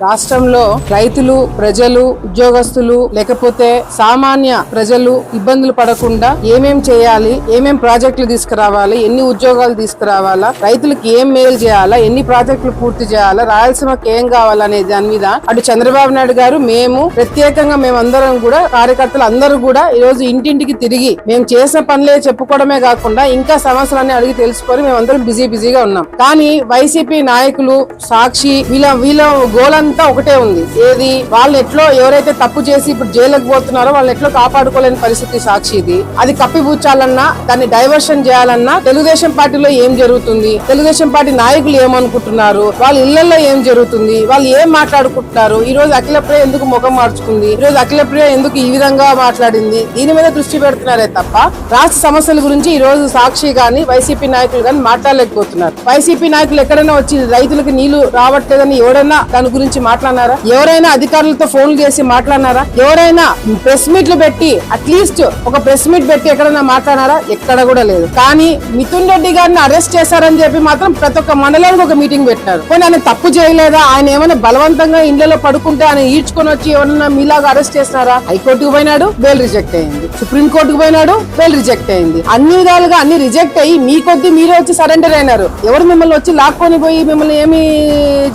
రాష్ట్రంలో రైతులు ప్రజలు ఉద్యోగస్తులు లేకపోతే సామాన్య ప్రజలు ఇబ్బందులు పడకుండా ఏమేం చేయాలి ఏమేం ప్రాజెక్టులు తీసుకురావాలి ఎన్ని ఉద్యోగాలు తీసుకురావాలా రైతులకు ఏం మేలు చేయాలా ఎన్ని ప్రాజెక్టులు పూర్తి చేయాలా రాయలసీమకి ఏం కావాలనే దాని మీద అటు చంద్రబాబు నాయుడు గారు మేము ప్రత్యేకంగా మేమందరం కూడా కార్యకర్తలు అందరూ కూడా ఈ రోజు ఇంటింటికి తిరిగి మేము చేసిన పనులే చెప్పుకోవడమే కాకుండా ఇంకా సమస్యలన్నీ అడిగి తెలుసుకొని మేమందరం బిజీ బిజీగా ఉన్నాం. కానీ వైసీపీ నాయకులు సాక్షి వీళ్ళ వీళ్ళ గోలంతా ఒకటే ఉంది. ఏది? వాళ్ళు ఎట్లో ఎవరైతే తప్పు చేసి ఇప్పుడు జైలుకు పోతున్నారో వాళ్ళు ఎట్లో కాపాడుకోలేని పరిస్థితి సాక్షి ఇది. అది కప్పిపుచ్చాలన్నా దాన్ని డైవర్షన్ చేయాలన్నా తెలుగుదేశం పార్టీలో ఏం జరుగుతుంది? తెలుగుదేశం పార్టీ నాయకులు ఏమనుకుంటున్నారు? వాళ్ళ ఇళ్ళలో ఏం జరుగుతుంది? వాళ్ళు ఏం మాట్లాడుకుంటున్నారు? ఈ రోజు అఖిలప్రియ ఎందుకు ముఖం మార్చుకుంది? ఈ రోజు అఖిలప్రియ ఎందుకు ఈ విధంగా మాట్లాడింది? దీని మీద దృష్టి పెడుతున్నారే తప్ప రాష్ట్ర సమస్యల గురించి ఈ రోజు సాక్షి గాని వైసీపీ నాయకులు గాని మాట్లాడలేకపోతున్నారు. వైసీపీ నాయకులు ఎక్కడైనా వచ్చి రైతులకు నీళ్ళు రావట్లేదని ఎవరైనా దాని గురించి మాట్లాడినారా? ఎవరైనా అధికారులతో ఫోన్లు చేసి మాట్లాడినారా? ఎవరైనా ప్రెస్ మీట్లు పెట్టి అట్లీస్ట్ ఒక ప్రెస్ మీట్ పెట్టి ఎక్కడైనా మాట్లాడారా ఎక్కడ కూడా లేదు. కానీ మిథున్ రెడ్డి గారిని అరెస్ట్ చేశారని చెప్పి మాత్రం ప్రతి ఒక్క మండలానికి ఒక మీటింగ్ పెట్టినారు. కానీ ఆయన తప్పు చేయలేదా? ఆయన ఏమైనా బలవంతంగా ఇండ్లలో పడుకుంటే ఆయన ఈడ్చుకొని వచ్చి ఎవరన్నా మీలాగా అరెస్ట్ చేసినారా హైకోర్టుకు పోయినాడు బెయిల్ రిజెక్ట్ అయింది. సుప్రీం కోర్టుకు పోయినాడు బెయిల్ రిజెక్ట్ అయింది. అన్ని విధాలుగా అన్ని రిజెక్ట్ అయ్యి మీ కొద్ది మీరే వచ్చి సరెండర్ అయినారు. ఎవరు మిమ్మల్ని వచ్చి లాక్కొని పోయి మిమ్మల్ని ఏమి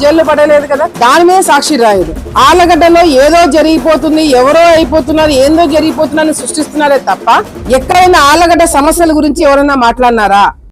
జైల్లో పడలేదు కదా? దాని మీద సాక్షి రాయదు ఆలగడ్డలో ఏదో జరిగిపోతుంది ఎవరో అయిపోతున్నారు ఏందో జరిగిపోతున్నారని సృష్టిస్తున్నారే తప్ప ఎక్కడైనా ఆలగడ్డ సమస్యల గురించి ఎవరైనా మాట్లాడినారా?